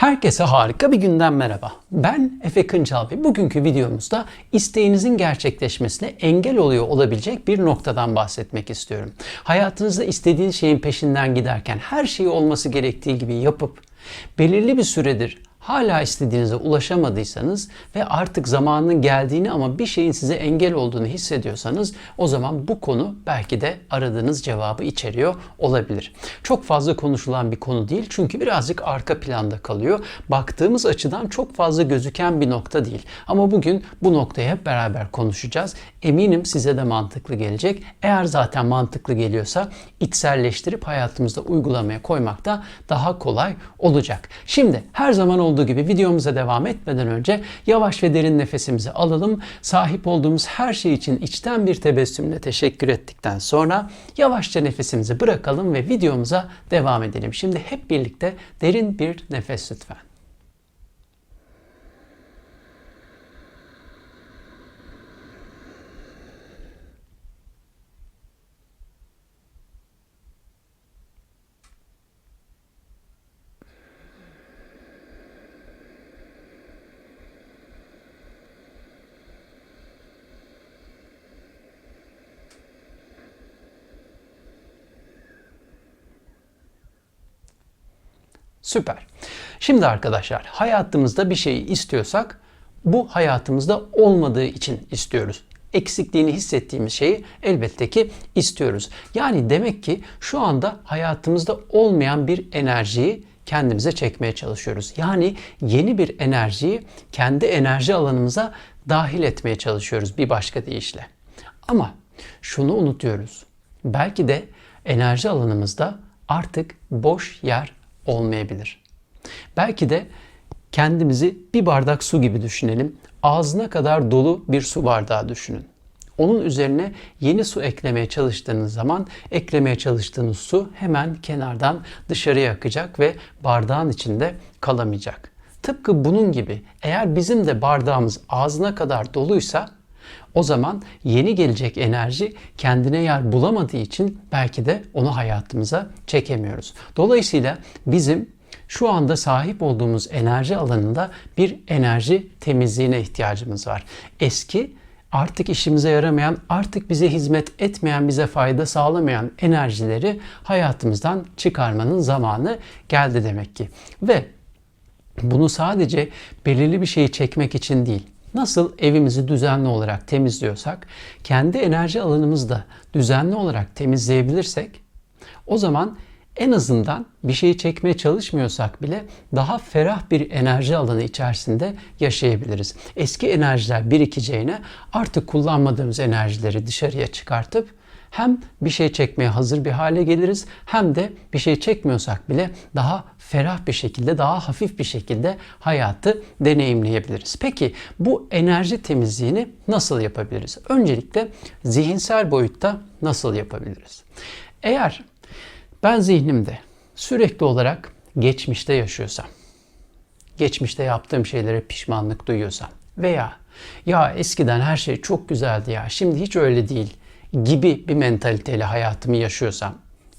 Herkese harika bir günden merhaba. Ben Efe Kıncal ve bugünkü videomuzda isteğinizin gerçekleşmesine engel oluyor olabilecek bir noktadan bahsetmek istiyorum. Hayatınızda istediğiniz şeyin peşinden giderken her şeyi olması gerektiği gibi yapıp belirli bir süredir hala istediğinize ulaşamadıysanız ve artık zamanının geldiğini ama bir şeyin size engel olduğunu hissediyorsanız o zaman bu konu belki de aradığınız cevabı içeriyor olabilir. Çok fazla konuşulan bir konu değil çünkü birazcık arka planda kalıyor. Baktığımız açıdan çok fazla gözüken bir nokta değil. Ama bugün bu noktayı hep beraber konuşacağız. Eminim size de mantıklı gelecek. Eğer zaten mantıklı geliyorsa içselleştirip hayatımızda uygulamaya koymak da daha kolay olacak. Şimdi her zaman olduğu gibi videomuza devam etmeden önce yavaş ve derin nefesimizi alalım. Sahip olduğumuz her şey için içten bir tebessümle teşekkür ettikten sonra yavaşça nefesimizi bırakalım ve videomuza devam edelim. Şimdi hep birlikte derin bir nefes lütfen. Süper. Şimdi arkadaşlar hayatımızda bir şeyi istiyorsak bu hayatımızda olmadığı için istiyoruz. Eksikliğini hissettiğimiz şeyi elbette ki istiyoruz. Yani demek ki şu anda hayatımızda olmayan bir enerjiyi kendimize çekmeye çalışıyoruz. Yani yeni bir enerjiyi kendi enerji alanımıza dahil etmeye çalışıyoruz bir başka deyişle. Ama şunu unutuyoruz. Belki de enerji alanımızda artık boş yer olmayabilir. Belki de kendimizi bir bardak su gibi düşünelim. Ağzına kadar dolu bir su bardağı düşünün. Onun üzerine yeni su eklemeye çalıştığınız zaman eklemeye çalıştığınız su hemen kenardan dışarıya akacak ve bardağın içinde kalamayacak. Tıpkı bunun gibi eğer bizim de bardağımız ağzına kadar doluysa o zaman yeni gelecek enerji kendine yer bulamadığı için belki de onu hayatımıza çekemiyoruz. Dolayısıyla bizim şu anda sahip olduğumuz enerji alanında bir enerji temizliğine ihtiyacımız var. Eski artık işimize yaramayan, artık bize hizmet etmeyen, bize fayda sağlamayan enerjileri hayatımızdan çıkarmanın zamanı geldi demek ki. Ve bunu sadece belirli bir şeyi çekmek için değil, Nasıl evimizi düzenli olarak temizliyorsak, kendi enerji alanımızı da düzenli olarak temizleyebilirsek, o zaman en azından bir şeyi çekmeye çalışmıyorsak bile daha ferah bir enerji alanı içerisinde yaşayabiliriz. Eski enerjiler birikeceğine artık kullanmadığımız enerjileri dışarıya çıkartıp hem bir şey çekmeye hazır bir hale geliriz hem de bir şey çekmiyorsak bile daha ferah bir şekilde, daha hafif bir şekilde hayatı deneyimleyebiliriz. Peki bu enerji temizliğini nasıl yapabiliriz? Öncelikle zihinsel boyutta nasıl yapabiliriz? Eğer ben zihnimde sürekli olarak geçmişte yaşıyorsam, geçmişte yaptığım şeylere pişmanlık duyuyorsam veya ya eskiden her şey çok güzeldi ya şimdi hiç öyle değil gibi bir mentaliteyle hayatımı yaşıyorsam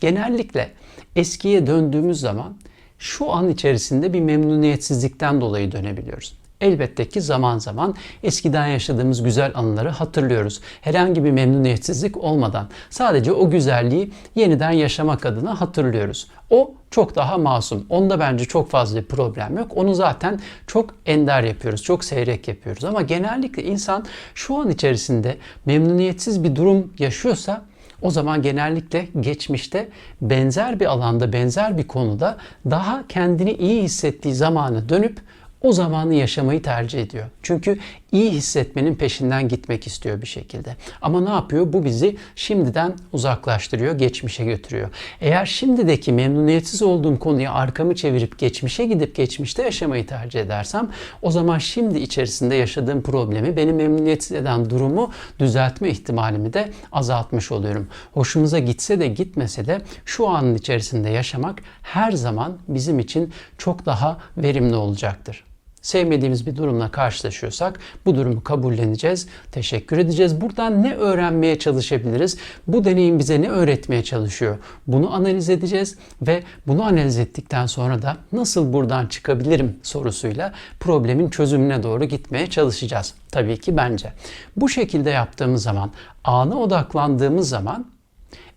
genellikle eskiye döndüğümüz zaman şu an içerisinde bir memnuniyetsizlikten dolayı dönebiliyoruz. Elbette ki zaman zaman eskiden yaşadığımız güzel anıları hatırlıyoruz. Herhangi bir memnuniyetsizlik olmadan sadece o güzelliği yeniden yaşamak adına hatırlıyoruz. O çok daha masum. Onda bence çok fazla bir problem yok. Onu zaten çok ender yapıyoruz, çok seyrek yapıyoruz. Ama genellikle insan şu an içerisinde memnuniyetsiz bir durum yaşıyorsa o zaman genellikle geçmişte benzer bir alanda, benzer bir konuda daha kendini iyi hissettiği zamanı dönüp o zamanı yaşamayı tercih ediyor. Çünkü iyi hissetmenin peşinden gitmek istiyor bir şekilde. Ama ne yapıyor? Bu bizi şimdiden uzaklaştırıyor, geçmişe götürüyor. Eğer şimdideki memnuniyetsiz olduğum konuya arkamı çevirip geçmişe gidip geçmişte yaşamayı tercih edersem o zaman şimdi içerisinde yaşadığım problemi, beni memnuniyetsiz eden durumu düzeltme ihtimalimi de azaltmış oluyorum. Hoşumuza gitse de gitmese de şu anın içerisinde yaşamak her zaman bizim için çok daha verimli olacaktır. Sevmediğimiz bir durumla karşılaşıyorsak bu durumu kabulleneceğiz, teşekkür edeceğiz. Buradan ne öğrenmeye çalışabiliriz? Bu deneyim bize ne öğretmeye çalışıyor? Bunu analiz edeceğiz ve bunu analiz ettikten sonra da nasıl buradan çıkabilirim sorusuyla problemin çözümüne doğru gitmeye çalışacağız. Tabii ki bence. Bu şekilde yaptığımız zaman, ana odaklandığımız zaman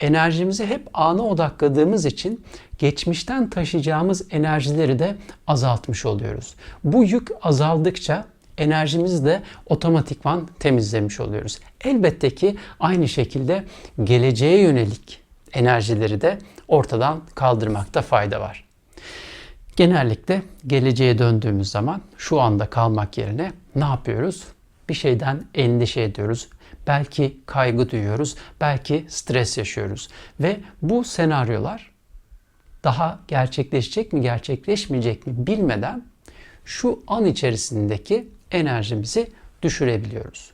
enerjimizi hep ana odakladığımız için geçmişten taşıyacağımız enerjileri de azaltmış oluyoruz. Bu yük azaldıkça enerjimizi de otomatikman temizlemiş oluyoruz. Elbette ki aynı şekilde geleceğe yönelik enerjileri de ortadan kaldırmakta fayda var. Genellikle geleceğe döndüğümüz zaman şu anda kalmak yerine ne yapıyoruz? Bir şeyden endişe ediyoruz. Belki kaygı duyuyoruz, belki stres yaşıyoruz ve bu senaryolar daha gerçekleşecek mi, gerçekleşmeyecek mi bilmeden şu an içerisindeki enerjimizi düşürebiliyoruz.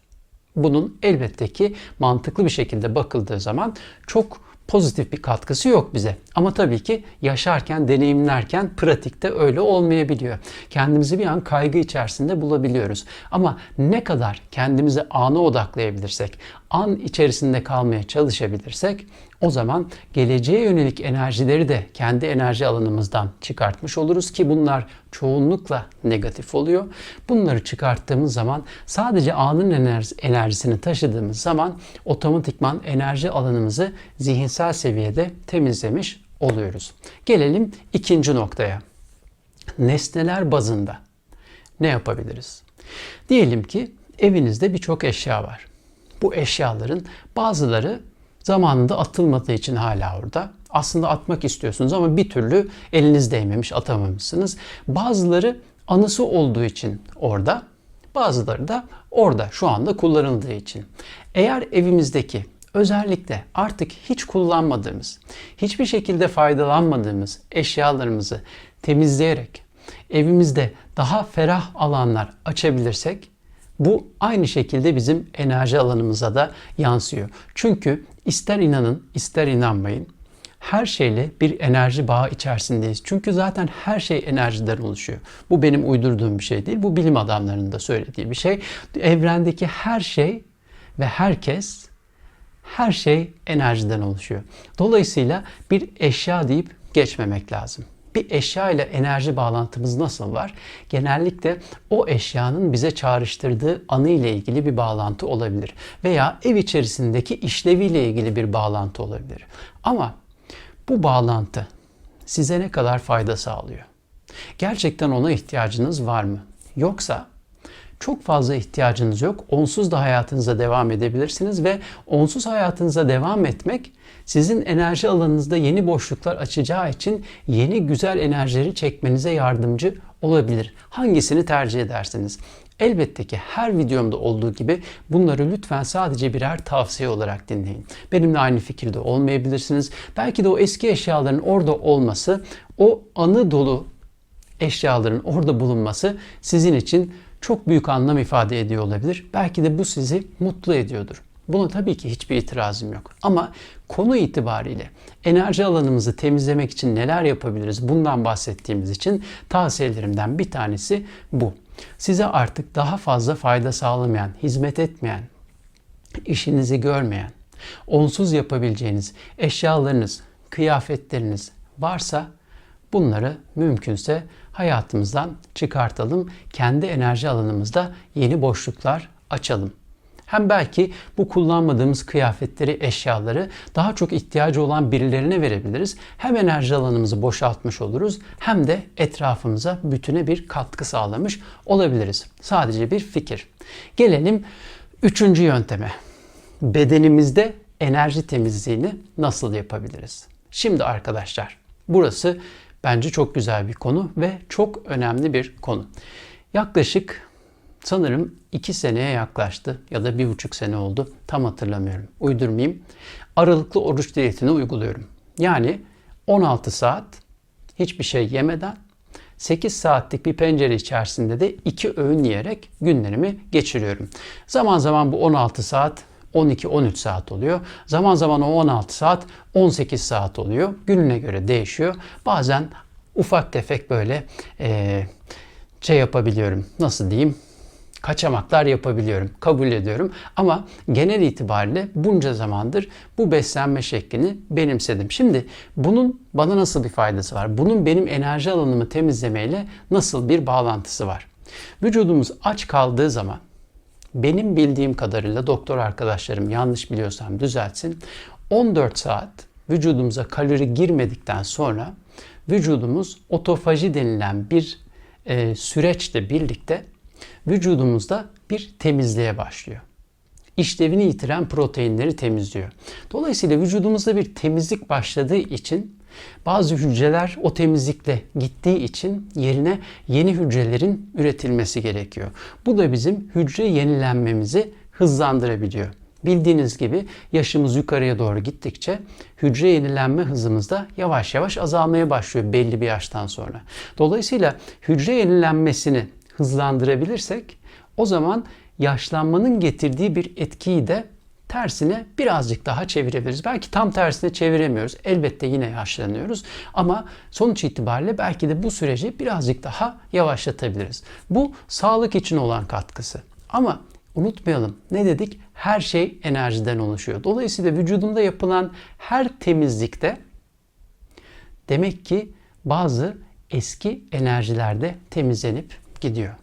Bunun elbette ki mantıklı bir şekilde bakıldığı zaman çok pozitif bir katkısı yok bize. Ama tabii ki yaşarken, deneyimlerken pratikte öyle olmayabiliyor. Kendimizi bir an kaygı içerisinde bulabiliyoruz. Ama ne kadar kendimizi ana odaklayabilirsek, an içerisinde kalmaya çalışabilirsek o zaman geleceğe yönelik enerjileri de kendi enerji alanımızdan çıkartmış oluruz ki bunlar çoğunlukla negatif oluyor. Bunları çıkarttığımız zaman sadece anın enerji, enerjisini taşıdığımız zaman otomatikman enerji alanımızı zihinsel seviyede temizlemiş oluyoruz. Gelelim ikinci noktaya. Nesneler bazında ne yapabiliriz? Diyelim ki evinizde birçok eşya var. Bu eşyaların bazıları zamanında atılmadığı için hala orada. Aslında atmak istiyorsunuz ama bir türlü eliniz değmemiş, atamamışsınız. Bazıları anısı olduğu için orada, bazıları da orada şu anda kullanıldığı için. Eğer evimizdeki özellikle artık hiç kullanmadığımız, hiçbir şekilde faydalanmadığımız eşyalarımızı temizleyerek evimizde daha ferah alanlar açabilirsek bu aynı şekilde bizim enerji alanımıza da yansıyor. Çünkü ister inanın ister inanmayın her şeyle bir enerji bağı içerisindeyiz. Çünkü zaten her şey enerjiden oluşuyor. Bu benim uydurduğum bir şey değil. Bu bilim adamlarının da söylediği bir şey. Evrendeki her şey ve herkes her şey enerjiden oluşuyor. Dolayısıyla bir eşya deyip geçmemek lazım. Bir eşya ile enerji bağlantımız nasıl var? Genellikle o eşyanın bize çağrıştırdığı anı ile ilgili bir bağlantı olabilir. Veya ev içerisindeki işleviyle ilgili bir bağlantı olabilir. Ama bu bağlantı size ne kadar fayda sağlıyor? Gerçekten ona ihtiyacınız var mı? Yoksa çok fazla ihtiyacınız yok. Onsuz da hayatınıza devam edebilirsiniz ve onsuz hayatınıza devam etmek sizin enerji alanınızda yeni boşluklar açacağı için yeni güzel enerjileri çekmenize yardımcı olabilir. Hangisini tercih edersiniz? Elbette ki her videomda olduğu gibi bunları lütfen sadece birer tavsiye olarak dinleyin. Benimle aynı fikirde olmayabilirsiniz. Belki de o eski eşyaların orada olması, o anı dolu eşyaların orada bulunması sizin için çok büyük anlam ifade ediyor olabilir. Belki de bu sizi mutlu ediyordur. Buna tabii ki hiçbir itirazım yok. Ama konu itibariyle enerji alanımızı temizlemek için neler yapabiliriz bundan bahsettiğimiz için tavsiyelerimden bir tanesi bu. Size artık daha fazla fayda sağlamayan, hizmet etmeyen, işinizi görmeyen, onsuz yapabileceğiniz eşyalarınız, kıyafetleriniz varsa bunları mümkünse hayatımızdan çıkartalım. Kendi enerji alanımızda yeni boşluklar açalım. Hem belki bu kullanmadığımız kıyafetleri, eşyaları daha çok ihtiyacı olan birilerine verebiliriz. Hem enerji alanımızı boşaltmış oluruz hem de etrafımıza bütüne bir katkı sağlamış olabiliriz. Sadece bir fikir. Gelelim üçüncü yönteme. Bedenimizde enerji temizliğini nasıl yapabiliriz? Şimdi arkadaşlar burası bence çok güzel bir konu ve çok önemli bir konu. Yaklaşık sanırım 2 seneye yaklaştı ya da 1,5 sene oldu. Tam hatırlamıyorum. Uydurmayayım. Aralıklı oruç diyetini uyguluyorum. Yani 16 saat hiçbir şey yemeden 8 saatlik bir pencere içerisinde de 2 öğün yiyerek günlerimi geçiriyorum. Zaman zaman bu 16 saat 12-13 saat oluyor. Zaman zaman o 16 saat 18 saat oluyor. Gününe göre değişiyor. Bazen ufak tefek böyle e, şey yapabiliyorum. Nasıl diyeyim? kaçamaklar yapabiliyorum. Kabul ediyorum. Ama genel itibariyle bunca zamandır bu beslenme şeklini benimsedim. Şimdi bunun bana nasıl bir faydası var? Bunun benim enerji alanımı temizlemeyle nasıl bir bağlantısı var? Vücudumuz aç kaldığı zaman benim bildiğim kadarıyla doktor arkadaşlarım yanlış biliyorsam düzeltsin. 14 saat vücudumuza kalori girmedikten sonra vücudumuz otofaji denilen bir e, süreçle birlikte vücudumuzda bir temizliğe başlıyor. İşlevini yitiren proteinleri temizliyor. Dolayısıyla vücudumuzda bir temizlik başladığı için bazı hücreler o temizlikle gittiği için yerine yeni hücrelerin üretilmesi gerekiyor. Bu da bizim hücre yenilenmemizi hızlandırabiliyor. Bildiğiniz gibi yaşımız yukarıya doğru gittikçe hücre yenilenme hızımız da yavaş yavaş azalmaya başlıyor belli bir yaştan sonra. Dolayısıyla hücre yenilenmesini hızlandırabilirsek o zaman yaşlanmanın getirdiği bir etkiyi de tersine birazcık daha çevirebiliriz. Belki tam tersine çeviremiyoruz. Elbette yine yaşlanıyoruz ama sonuç itibariyle belki de bu süreci birazcık daha yavaşlatabiliriz. Bu sağlık için olan katkısı. Ama unutmayalım ne dedik? Her şey enerjiden oluşuyor. Dolayısıyla vücudunda yapılan her temizlikte demek ki bazı eski enerjilerde temizlenip gidiyor.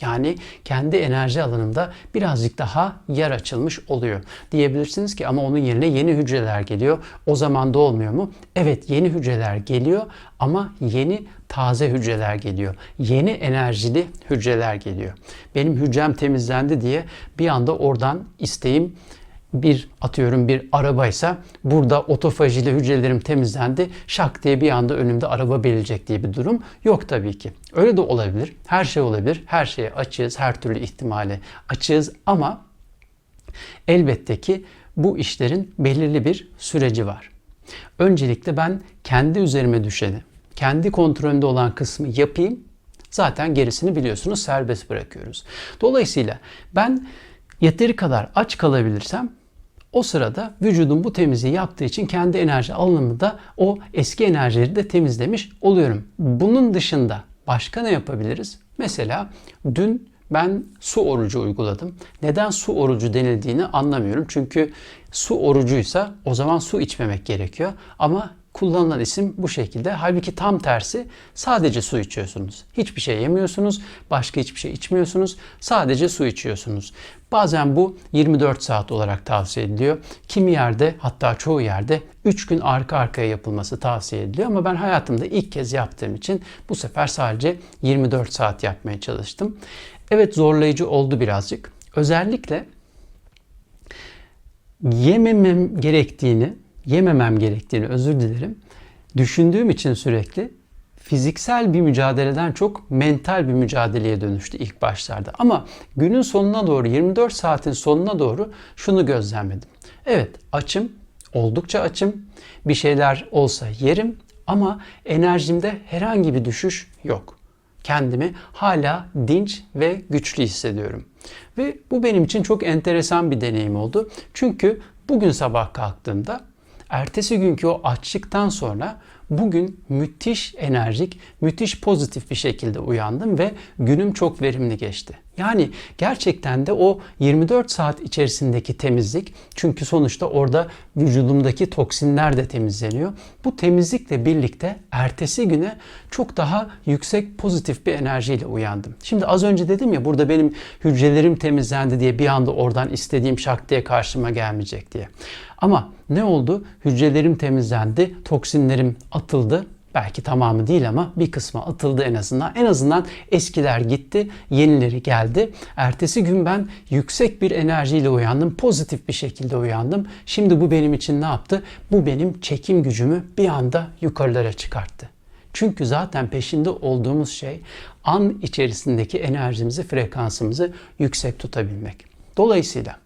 Yani kendi enerji alanında birazcık daha yer açılmış oluyor. Diyebilirsiniz ki ama onun yerine yeni hücreler geliyor. O zaman da olmuyor mu? Evet yeni hücreler geliyor ama yeni taze hücreler geliyor. Yeni enerjili hücreler geliyor. Benim hücrem temizlendi diye bir anda oradan isteğim bir atıyorum bir arabaysa burada otofajiyle hücrelerim temizlendi. Şak diye bir anda önümde araba belirecek diye bir durum yok tabii ki. Öyle de olabilir. Her şey olabilir. Her şeye açığız. Her türlü ihtimale açığız ama elbette ki bu işlerin belirli bir süreci var. Öncelikle ben kendi üzerime düşeni, kendi kontrolünde olan kısmı yapayım. Zaten gerisini biliyorsunuz serbest bırakıyoruz. Dolayısıyla ben yeteri kadar aç kalabilirsem o sırada vücudum bu temizliği yaptığı için kendi enerji alanımı da o eski enerjileri de temizlemiş oluyorum. Bunun dışında başka ne yapabiliriz? Mesela dün ben su orucu uyguladım. Neden su orucu denildiğini anlamıyorum. Çünkü su orucuysa o zaman su içmemek gerekiyor. Ama kullanılan isim bu şekilde. Halbuki tam tersi sadece su içiyorsunuz. Hiçbir şey yemiyorsunuz, başka hiçbir şey içmiyorsunuz. Sadece su içiyorsunuz. Bazen bu 24 saat olarak tavsiye ediliyor. Kimi yerde hatta çoğu yerde 3 gün arka arkaya yapılması tavsiye ediliyor ama ben hayatımda ilk kez yaptığım için bu sefer sadece 24 saat yapmaya çalıştım. Evet zorlayıcı oldu birazcık. Özellikle yememem gerektiğini yememem gerektiğini özür dilerim. Düşündüğüm için sürekli fiziksel bir mücadeleden çok mental bir mücadeleye dönüştü ilk başlarda. Ama günün sonuna doğru 24 saatin sonuna doğru şunu gözlemledim. Evet açım, oldukça açım. Bir şeyler olsa yerim ama enerjimde herhangi bir düşüş yok. Kendimi hala dinç ve güçlü hissediyorum. Ve bu benim için çok enteresan bir deneyim oldu. Çünkü bugün sabah kalktığımda ertesi günkü o açlıktan sonra bugün müthiş enerjik, müthiş pozitif bir şekilde uyandım ve günüm çok verimli geçti. Yani gerçekten de o 24 saat içerisindeki temizlik çünkü sonuçta orada vücudumdaki toksinler de temizleniyor. Bu temizlikle birlikte ertesi güne çok daha yüksek pozitif bir enerjiyle uyandım. Şimdi az önce dedim ya burada benim hücrelerim temizlendi diye bir anda oradan istediğim şak diye karşıma gelmeyecek diye. Ama ne oldu? Hücrelerim temizlendi, toksinlerim atıldı Belki tamamı değil ama bir kısmı atıldı en azından. En azından eskiler gitti, yenileri geldi. Ertesi gün ben yüksek bir enerjiyle uyandım, pozitif bir şekilde uyandım. Şimdi bu benim için ne yaptı? Bu benim çekim gücümü bir anda yukarılara çıkarttı. Çünkü zaten peşinde olduğumuz şey an içerisindeki enerjimizi, frekansımızı yüksek tutabilmek. Dolayısıyla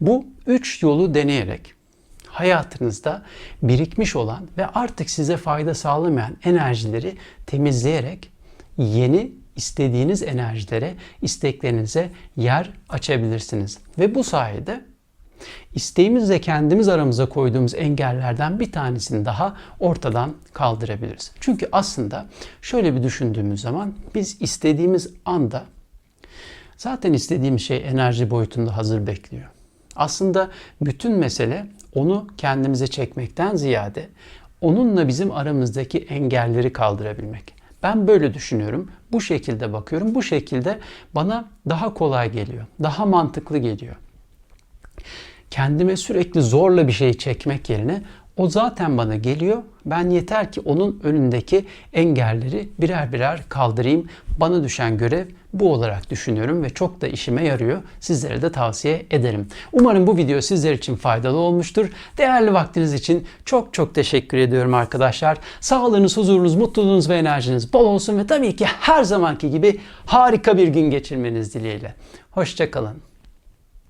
bu üç yolu deneyerek hayatınızda birikmiş olan ve artık size fayda sağlamayan enerjileri temizleyerek yeni istediğiniz enerjilere, isteklerinize yer açabilirsiniz. Ve bu sayede İsteğimizle kendimiz aramıza koyduğumuz engellerden bir tanesini daha ortadan kaldırabiliriz. Çünkü aslında şöyle bir düşündüğümüz zaman biz istediğimiz anda zaten istediğimiz şey enerji boyutunda hazır bekliyor. Aslında bütün mesele onu kendimize çekmekten ziyade onunla bizim aramızdaki engelleri kaldırabilmek. Ben böyle düşünüyorum. Bu şekilde bakıyorum. Bu şekilde bana daha kolay geliyor. Daha mantıklı geliyor. Kendime sürekli zorla bir şey çekmek yerine o zaten bana geliyor. Ben yeter ki onun önündeki engelleri birer birer kaldırayım. Bana düşen görev bu olarak düşünüyorum ve çok da işime yarıyor. Sizlere de tavsiye ederim. Umarım bu video sizler için faydalı olmuştur. Değerli vaktiniz için çok çok teşekkür ediyorum arkadaşlar. Sağlığınız, huzurunuz, mutluluğunuz ve enerjiniz bol olsun ve tabii ki her zamanki gibi harika bir gün geçirmeniz dileğiyle. Hoşçakalın.